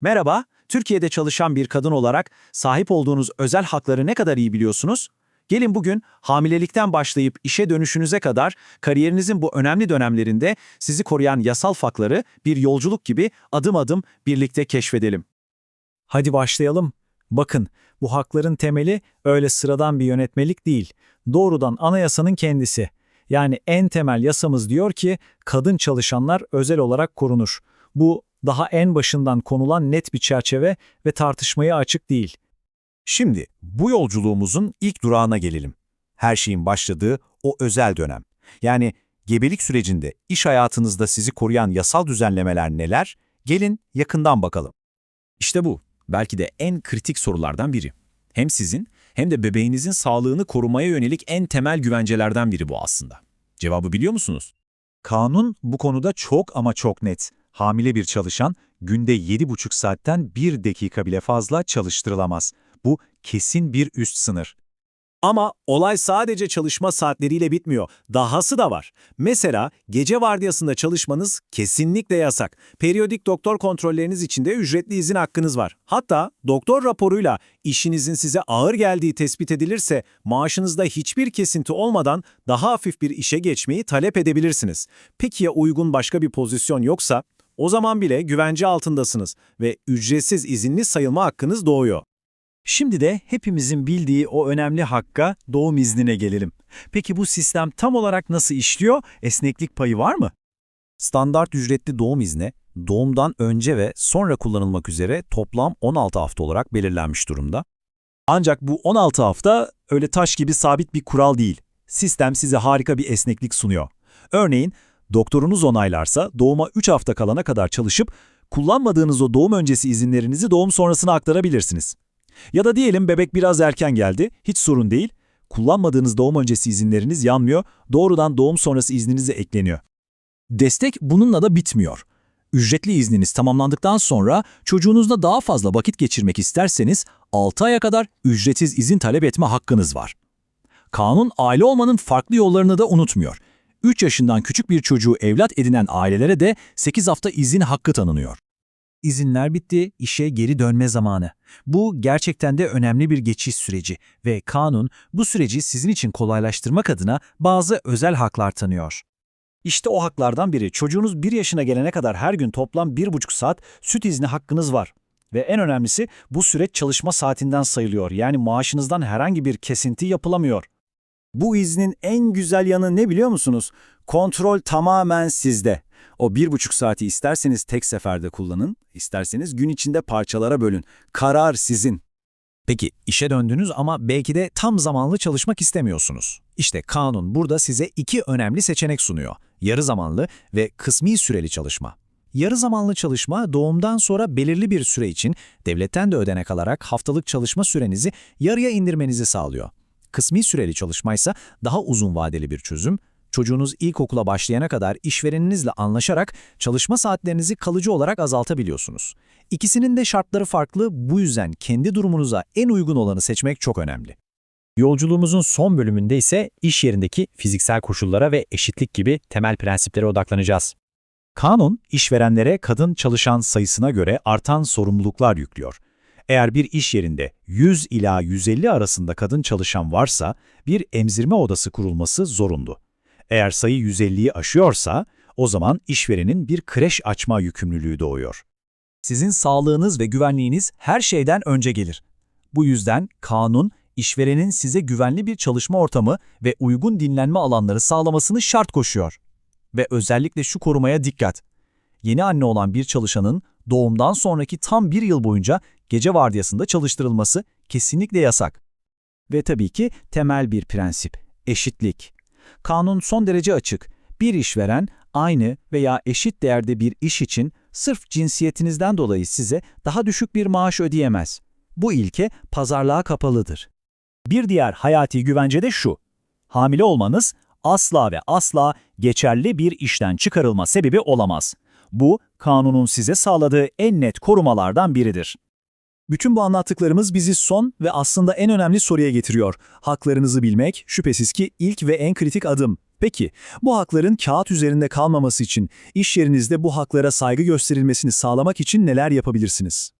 Merhaba, Türkiye'de çalışan bir kadın olarak sahip olduğunuz özel hakları ne kadar iyi biliyorsunuz? Gelin bugün hamilelikten başlayıp işe dönüşünüze kadar kariyerinizin bu önemli dönemlerinde sizi koruyan yasal hakları bir yolculuk gibi adım adım birlikte keşfedelim. Hadi başlayalım. Bakın, bu hakların temeli öyle sıradan bir yönetmelik değil. Doğrudan anayasanın kendisi. Yani en temel yasamız diyor ki kadın çalışanlar özel olarak korunur. Bu daha en başından konulan net bir çerçeve ve tartışmaya açık değil. Şimdi bu yolculuğumuzun ilk durağına gelelim. Her şeyin başladığı o özel dönem. Yani gebelik sürecinde iş hayatınızda sizi koruyan yasal düzenlemeler neler? Gelin yakından bakalım. İşte bu, belki de en kritik sorulardan biri. Hem sizin hem de bebeğinizin sağlığını korumaya yönelik en temel güvencelerden biri bu aslında. Cevabı biliyor musunuz? Kanun bu konuda çok ama çok net. Hamile bir çalışan günde 7,5 saatten 1 dakika bile fazla çalıştırılamaz. Bu kesin bir üst sınır. Ama olay sadece çalışma saatleriyle bitmiyor. Dahası da var. Mesela gece vardiyasında çalışmanız kesinlikle yasak. Periyodik doktor kontrolleriniz için de ücretli izin hakkınız var. Hatta doktor raporuyla işinizin size ağır geldiği tespit edilirse maaşınızda hiçbir kesinti olmadan daha hafif bir işe geçmeyi talep edebilirsiniz. Peki ya uygun başka bir pozisyon yoksa? O zaman bile güvence altındasınız ve ücretsiz izinli sayılma hakkınız doğuyor. Şimdi de hepimizin bildiği o önemli hakka doğum iznine gelelim. Peki bu sistem tam olarak nasıl işliyor? Esneklik payı var mı? Standart ücretli doğum izni, doğumdan önce ve sonra kullanılmak üzere toplam 16 hafta olarak belirlenmiş durumda. Ancak bu 16 hafta öyle taş gibi sabit bir kural değil. Sistem size harika bir esneklik sunuyor. Örneğin doktorunuz onaylarsa doğuma 3 hafta kalana kadar çalışıp kullanmadığınız o doğum öncesi izinlerinizi doğum sonrasına aktarabilirsiniz. Ya da diyelim bebek biraz erken geldi, hiç sorun değil. Kullanmadığınız doğum öncesi izinleriniz yanmıyor, doğrudan doğum sonrası izninize ekleniyor. Destek bununla da bitmiyor. Ücretli izniniz tamamlandıktan sonra çocuğunuzla daha fazla vakit geçirmek isterseniz 6 aya kadar ücretsiz izin talep etme hakkınız var. Kanun aile olmanın farklı yollarını da unutmuyor. 3 yaşından küçük bir çocuğu evlat edinen ailelere de 8 hafta izin hakkı tanınıyor. İzinler bitti, işe geri dönme zamanı. Bu gerçekten de önemli bir geçiş süreci ve kanun bu süreci sizin için kolaylaştırmak adına bazı özel haklar tanıyor. İşte o haklardan biri çocuğunuz 1 yaşına gelene kadar her gün toplam 1,5 saat süt izni hakkınız var. Ve en önemlisi bu süreç çalışma saatinden sayılıyor yani maaşınızdan herhangi bir kesinti yapılamıyor. Bu iznin en güzel yanı ne biliyor musunuz? Kontrol tamamen sizde. O bir buçuk saati isterseniz tek seferde kullanın, isterseniz gün içinde parçalara bölün. Karar sizin. Peki işe döndünüz ama belki de tam zamanlı çalışmak istemiyorsunuz. İşte kanun burada size iki önemli seçenek sunuyor. Yarı zamanlı ve kısmi süreli çalışma. Yarı zamanlı çalışma doğumdan sonra belirli bir süre için devletten de ödenek alarak haftalık çalışma sürenizi yarıya indirmenizi sağlıyor. Kısmi süreli çalışma ise daha uzun vadeli bir çözüm. Çocuğunuz ilkokula başlayana kadar işvereninizle anlaşarak çalışma saatlerinizi kalıcı olarak azaltabiliyorsunuz. İkisinin de şartları farklı, bu yüzden kendi durumunuza en uygun olanı seçmek çok önemli. Yolculuğumuzun son bölümünde ise iş yerindeki fiziksel koşullara ve eşitlik gibi temel prensiplere odaklanacağız. Kanun, işverenlere kadın çalışan sayısına göre artan sorumluluklar yüklüyor. Eğer bir iş yerinde 100 ila 150 arasında kadın çalışan varsa bir emzirme odası kurulması zorunlu. Eğer sayı 150'yi aşıyorsa o zaman işverenin bir kreş açma yükümlülüğü doğuyor. Sizin sağlığınız ve güvenliğiniz her şeyden önce gelir. Bu yüzden kanun, işverenin size güvenli bir çalışma ortamı ve uygun dinlenme alanları sağlamasını şart koşuyor. Ve özellikle şu korumaya dikkat. Yeni anne olan bir çalışanın doğumdan sonraki tam bir yıl boyunca gece vardiyasında çalıştırılması kesinlikle yasak. Ve tabii ki temel bir prensip, eşitlik. Kanun son derece açık. Bir işveren aynı veya eşit değerde bir iş için sırf cinsiyetinizden dolayı size daha düşük bir maaş ödeyemez. Bu ilke pazarlığa kapalıdır. Bir diğer hayati güvence de şu. Hamile olmanız asla ve asla geçerli bir işten çıkarılma sebebi olamaz. Bu, kanunun size sağladığı en net korumalardan biridir. Bütün bu anlattıklarımız bizi son ve aslında en önemli soruya getiriyor. Haklarınızı bilmek şüphesiz ki ilk ve en kritik adım. Peki, bu hakların kağıt üzerinde kalmaması için, iş yerinizde bu haklara saygı gösterilmesini sağlamak için neler yapabilirsiniz?